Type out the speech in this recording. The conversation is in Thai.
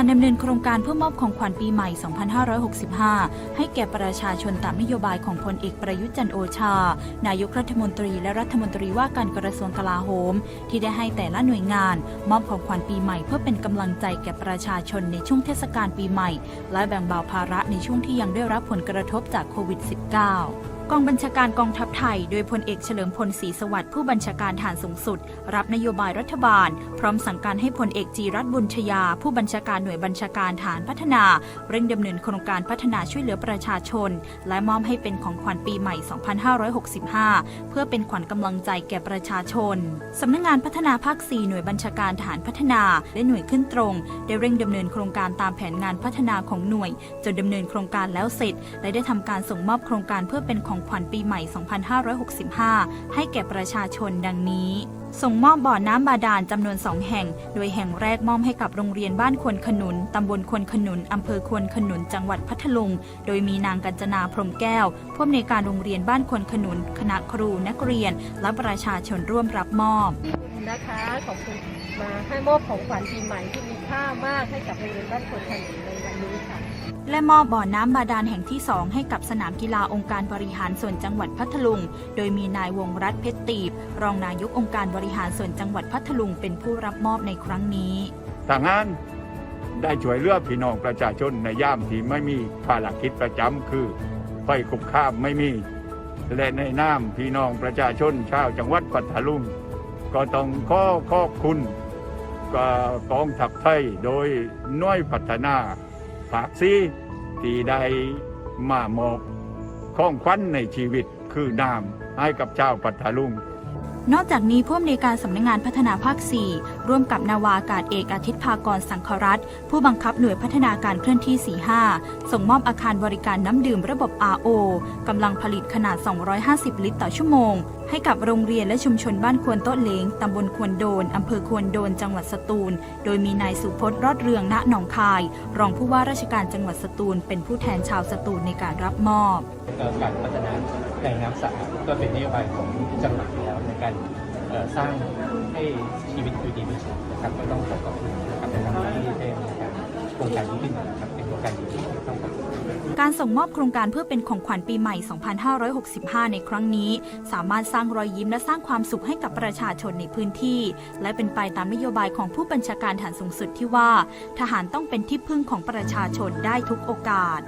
การดำเนินโครงการเพื่อมอบของขวัญปีใหม่ 2565 ให้แก่ประชาชนตามนโยบายของพลเอกประยุทธ์จันโอชา นายกรัฐมนตรีและรัฐมนตรีว่าการกระทรวงกลาโหม ที่ได้ให้แต่ละหน่วยงาน มอบของขวัญปีใหม่เพื่อเป็นกำลังใจแก่ประชาชนในช่วงเทศกาลปีใหม่ และแบ่งเบาภาระในช่วงที่ยังได้รับผลกระทบจากโควิด -19 กองบัญชาการกองทัพไทย โดยพลเอกเฉลิมพลศรีสวัสดิ์ผู้บัญชาการฐานสูงสุด รับนโยบายรัฐบาล พร้อมสั่งการให้พลเอกจีรัตบุญชยา ผู้บัญชาการหน่วยบัญชาการฐานพัฒนา เร่งดำเนินโครงการพัฒนาช่วยเหลือประชาชน และมอบให้เป็นของขวัญปีใหม่ 2565 เพื่อเป็นขวัญกำลังใจแก่ประชาชนสำนักงงานพัฒนาภาค 4 หน่วยบัญชาการฐานพัฒนา และหน่วยขึ้นตรง ได้เร่งดำเนินโครงการตามแผนงานพัฒนาของหน่วย จนดำเนินโครงการแล้วเสร็จ และได้ทำการส่งมอบโครงการเพื่อเป็นของขวัญปีใหม่ 2565 ให้แก่ประชาชนดังนี้ ส่งมอบบ่อน้ำบาดาลจำนวนสองแห่ง โดยแห่งแรกมอบให้กับโรงเรียนบ้านควนขนุนตำบลควนขนุนอำเภอควนขนุนจังหวัดพัทลุง โดยมีนางกัญจนาพรมแก้วผู้อำนวยการโรงเรียนบ้านควนขนุน คณะครูนักเรียน และประชาชนร่วมรับมอบนะคะขอบคุณ มาให้มอบของขวัญปีใหม่ที่มีค่ามากให้กับโรงเรียนบ้านคนขนุนในวันนี้ค่ะและมอบบ่อน้ำบาดาลแห่งที่ 2 ให้กับสนามกีฬาองค์การบริหารส่วนจังหวัดพัทลุง โดยมีนายวงรัตน์เพชรตีบ รองนายกองค์การบริหารส่วนจังหวัดพัทลุงเป็นผู้รับมอบในครั้งนี้ทางานได้ช่วยเหลือพี่น้องประชาชนในย่ามที่ไม่มีภารกิจประจำคือไฟคุกคามไม่มี และในน้ำพี่น้องประชาชนชาวจังหวัดปัตตาลุงก็ต้องขอขอบคุณ กกองทัพไทยโดยน่วยพัฒนาภาคซีที่ได้มามอบข้องขวัญในชีวิตคือน้ำให้กับชาวปัตตาลุงนอกจากนี้ผู้อำนวยการสำนักงงานพัฒนาภาค 4 ร่วมกับนาวาอากาศเอกอาทิตย์ภากรสังครัตผู้บังคับหน่วยพัฒนาการเคลื่อนที่ 45 ส่งมอบอาคารบริการน้ำดื่มระบบ RO กำลังผลิตขนาด 250 ลิตรต่อชั่วโมง ให้กับโรงเรียนและชุมชนบ้านควนโต๊ะเลงตำบลควนโดน อำเภอควนโดน จังหวัดสตูล โดยมีนายสุพจน์รอดเรืองณหนองคาย รองผู้ว่าราชการจังหวัดสตูล เป็นผู้แทนชาวสตูลในการรับมอบการพัฒนาแหล่งน้ำสะอาดก็เป็นนโยบายของจังหวัดแล้วในการสร้างให้ชีวิตอยู่ดีมีสุขนะครับก็ต้องขอขอบคุณนะครับในครั้งนี้ที่ได้มีการโครงการนี้ขึ้นมานะครับเป็นโครงการดี การส่งมอบโครงการเพื่อเป็นของขวัญปีใหม่ 2565 ในครั้งนี้ สามารถสร้างรอยยิ้มและสร้างความสุขให้กับประชาชนในพื้นที่ และเป็นไปตามนโยบายของผู้บัญชาการฐานสูงสุดที่ว่า ทหารต้องเป็นที่พึ่งของประชาชนได้ทุกโอกาส